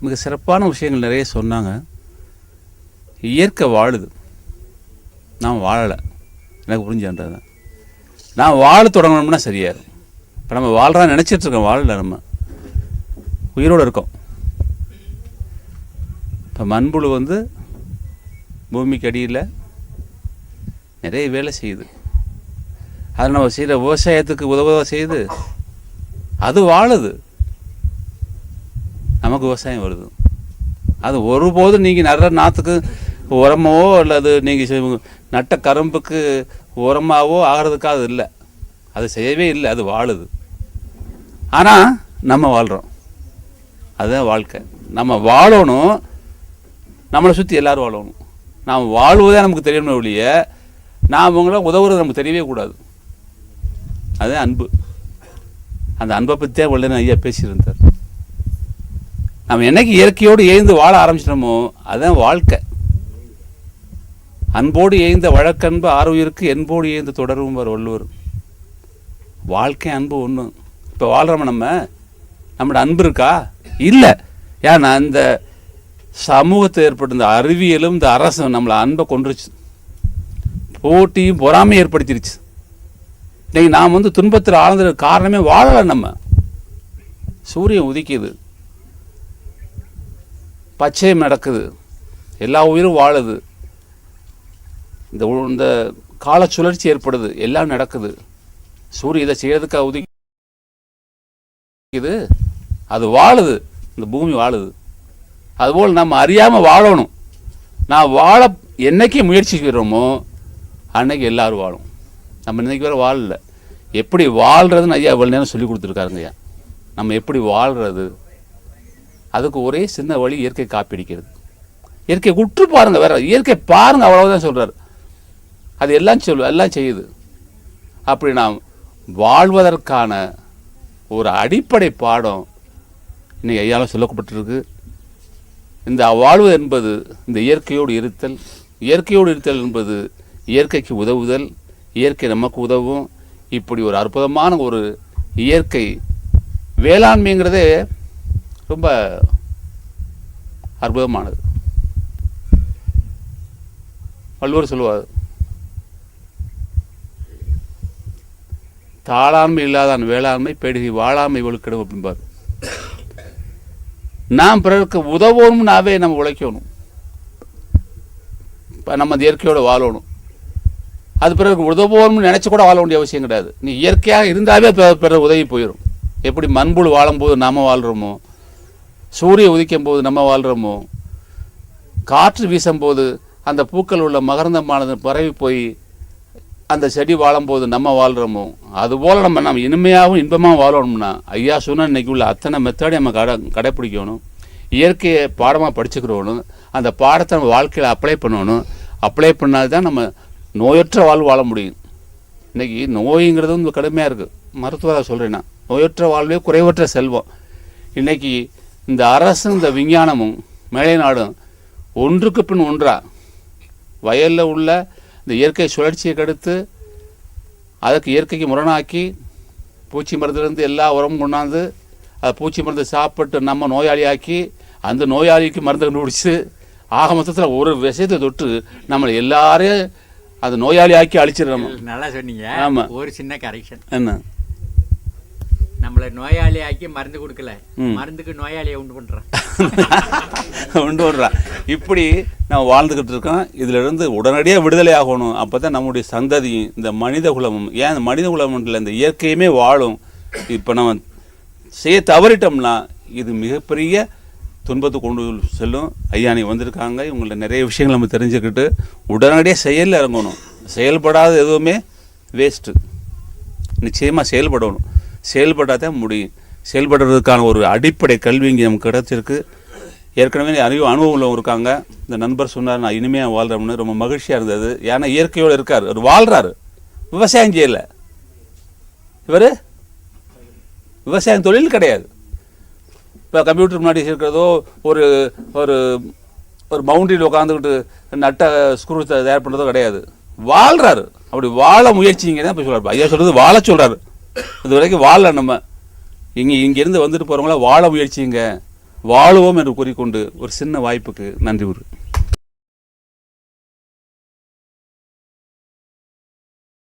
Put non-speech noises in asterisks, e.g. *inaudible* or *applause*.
மிக சிறப்பான விஷயங்கள் நிறைய சொன்னாங்க. இயற்கை வாழுது. நான் வாழலை. எனக்கு புரிஞ்சுன்றது நான் வாழ தொடங்கணும்னா சரியா இப்போ நம்ம வாழ்கிறா நினச்சிட்ருக்கோம் வாழலை நம்ம. உயிரோடு இருக்கோம். இப்போ மண்புழு வந்து பூமிக்கு அடியில் நிறைய வேலை செய்யுது. அது நம்ம செய்கிற விவசாயத்துக்கு உதவ செய்யுது. அது வாழுது. நமக்கு விவசாயம் வருது. அது ஒருபோதும் நீங்கள் நடுற நாற்றுக்கு உரமாவோ அல்லது நீங்கள் நட்ட கரும்புக்கு உரமாவோ ஆகிறதுக்காக அது இல்லை. அது செய்யவே இல்லை அது வாழுது. ஆனால் நம்ம வாழ்கிறோம் அதுதான் வாழ்க்கை. நம்ம வாழணும் நம்மளை சுற்றி எல்லாரும் வாழணும். நாம் வாழ்வதே நமக்கு தெரியணும் ஒழிய நாம் அவங்கள உதவுறது நமக்கு தெரியவே கூடாது. அதுதான் அன்பு. அந்த அன்பை பற்றியே உள்ள ஐயா பேசியிருந்தார் நம்ம என்னைக்கு இயற்கையோடு ஏய்ந்து வாழ ஆரம்பிச்சிட்டோமோ அதுதான் வாழ்க்கை. அன்போடு ஏய்ந்த வழக்கன்பு ஆர்வியிருக்கு என்போடு ஏய்ந்து தொடரும் வர வள்ளுவர். வாழ்க்கை அன்பு ஒன்று இப்போ வாழ்கிறோம் நம்ம? நம்மளோட அன்பு இருக்கா? இல்லை. ஏன்னா இந்த சமூகத்தை ஏற்பட்ட இந்த அறிவியலும் இந்த அரசும் நம்மளை அன்பை கொண்டுருச்சு போட்டியும் பொறாமையும் ஏற்படுத்திருச்சு. இன்னைக்கு நாம் வந்து துன்பத்தில் ஆழ்ந்த காரணமே வாழலை நம்ம. சூரியன் உதிக்கிது. பச்சையம் நடக்குது எல்லா உயிரும் வாழுது. இந்த இந்த கால சுழற்சி ஏற்படுது. எல்லாம் நடக்குது. சூரிய இதை செய்யறதுக்காக உதிக்குது அது வாழுது. இந்த பூமி வாழுது. அதுபோல் நம்ம அறியாமல் வாழணும். நான் வாழ என்னைக்கு முயற்சிக்கிறோமோ அன்னைக்கு எல்லாரும் வாழும். நம்ம இன்னைக்கு வரை வாழல. எப்படி வாழ்கிறதுன்னு ஐயா இவ்வளோ நேரம் சொல்லி கொடுத்துருக்காருங்க ஐயா. நம்ம எப்படி வாழ்கிறது அதுக்கு ஒரே சின்ன வழி இயற்கை காப்பிடிக்கிறது. இயற்கை உற்று பாருங்கள் வேற இயற்கை பாருங்கள் அவ்வளவுதான் சொல்கிறார் அது எல்லாம் சொல் எல்லாம் செய்யுது. அப்படி நாம் வாழ்வதற்கான ஒரு அடிப்படை பாடம் இன்னைக்கு ஐயாலும் சொல்லப்பட்டிருக்கு. இந்த வாழ்வு என்பது இந்த இயற்கையோடு இருத்தல் இயற்கையோடு இருத்தல் என்பது இயற்கைக்கு உதவுதல் இயற்கை நமக்கு உதவும். இப்படி ஒரு அற்புதமான ஒரு இயற்கை வேளாண்மைங்கிறதே ரொம்ப அற்புதமானது. வள்ளுவர் சொல்லுவார் தாளாண்மை இல்லாதான் வேளாண்மை பெருகி வாழாமை ஒழுக்கிடும் அப்படிம்பார் நாம் பிறருக்கு உதவணும்னாவே நம்ம உழைக்கணும். இப்போ நம்ம அந்த இயற்கையோட வாழணும். அது பிறருக்கு உதவணும்னு நினச்சி கூட வாழ வேண்டிய அவசியம் கிடையாது. நீ இயற்கையாக இருந்தாவே பிற- பிறர் உதவி போயிடும் எப்படி மண்புழு வாழும்போது நாம வாழ்கிறோமோ சூரிய உதிக்கும் போது நம்ம வாழ்கிறோமோ காற்று வீசும்போது அந்த பூக்கள் உள்ள மகரந்தமானது பரவி போய் அந்த செடி வாழும்போது நம்ம வாழ்கிறோமோ அதுபோல் நம்ம நம்ம இனிமையாகவும் இன்பமாக வாழணும்னா ஐயா சொன்ன இன்னைக்கு உள்ள அத்தனை மெத்தடை நம்ம கடை கடைப்பிடிக்கணும். இயற்கையை பாடமாக படிச்சுக்கிறோணும். அந்த பாடத்தை நம்ம வாழ்க்கையில் அப்ளை பண்ணணும். அப்ளை பண்ணால் தான் நம்ம நோயற்ற வாழ்வு வாழ முடியும். இன்றைக்கி நோய்ங்கிறது வந்து கடுமையாக இருக்குது மருத்துவராக சொல்கிறேன் நான். நோயற்ற வாழ்வே குறைவற்ற செல்வம். இன்னைக்கு இந்த அரசும் இந்த விஞ்ஞானமும் மேலை நாடும் ஒன்றுக்கு பின் ஒன்றா வயலில் உள்ள இந்த இயற்கை சுழற்சியை கெடுத்து அதுக்கு இயற்கைக்கு முரணாக்கி பூச்சி மருந்துலேருந்து எல்லா உரமும் கொண்டாந்து அதை பூச்சி மருந்து சாப்பிட்டு நம்ம நோயாளியாக்கி அந்த நோயாளிக்கு மருந்து கண்டுபிடிச்சு ஆக மொத்தத்தில் ஒரு விஷயத்தை தொட்டு நம்மளை எல்லாரையும் அந்த நோயாளி ஆக்கி அழிச்சிடுறோம் நல்லா சொன்னீங்க. ஆமா. ஒரு சின்ன கரெக்ஷன் என்ன? நம்மள நோயாளி ஆக்கி மருந்து கொடுக்கல. மருந்துக்கு நோயாளியை உண்டு பண்றோம் கொண்டு *laughs* வர்றான் இப்படி நம்ம வாழ்ந்துக்கிட்டு இருக்கோம். இதுல இருந்து உடனடியாக விடுதலை ஆகணும். அப்போ தான் நம்முடைய சந்ததியும் இந்த மனித குலமும் ஏன் இந்த மனித குலம் இல்லை இந்த இயற்கையுமே வாழும். இப்போ நம்ம செய்ய தவறிட்டோம்னா இது மிகப்பெரிய துன்பத்தை கொண்டு செல்லும். ஐயா நீ வந்திருக்காங்க. இவங்கள்ட்ட நிறைய விஷயங்கள் நம்ம தெரிஞ்சுக்கிட்டு உடனடியாக செயலில் இறங்கணும். செயல்படாத எதுவுமே வேஸ்ட்டு நிச்சயமாக செயல்படணும். செயல்பட்டால் தான் முடியும். செயல்படுறதுக்கான ஒரு அடிப்படை கல்வி இங்கே நமக்கு கிடச்சிருக்கு. ஏற்கனவே அறிவு அனுபவம் உள்ளவங்க இருக்காங்க. இந்த நண்பர் சொன்னார் நான் இனிமையாக வாழ்கிறோம்னு ரொம்ப மகிழ்ச்சியாக இருந்தது. ஏன்னா இயற்கையோடு இருக்கார். அவர் வாழ்கிறாரு விவசாயம் செய்யலை. இவர் விவசாயம் தொழில் கிடையாது. இப்போ கம்ப்யூட்டர் முன்னாடி இருக்கிறதோ ஒரு ஒரு ஒரு பவுண்டரியில் உட்காந்துக்கிட்டு நட்ட ஸ்க்ரூ தயார் பண்ணுறதோ கிடையாது. வாழ்கிறாரு அப்படி வாழ முயற்சிங்க தான் இப்போ சொல்கிறார் ஐயா சொல்கிறது வாழ சொல்கிறாரு இது வரைக்கும் வாழல நம்ம. இங்கே இங்கேருந்து வந்துட்டு போகிறவங்கள வாழ முயற்சிங்க. வாழுவோம் என்று கூறிக்கொண்டு ஒரு சின்ன வாய்ப்புக்கு நன்றி கூறு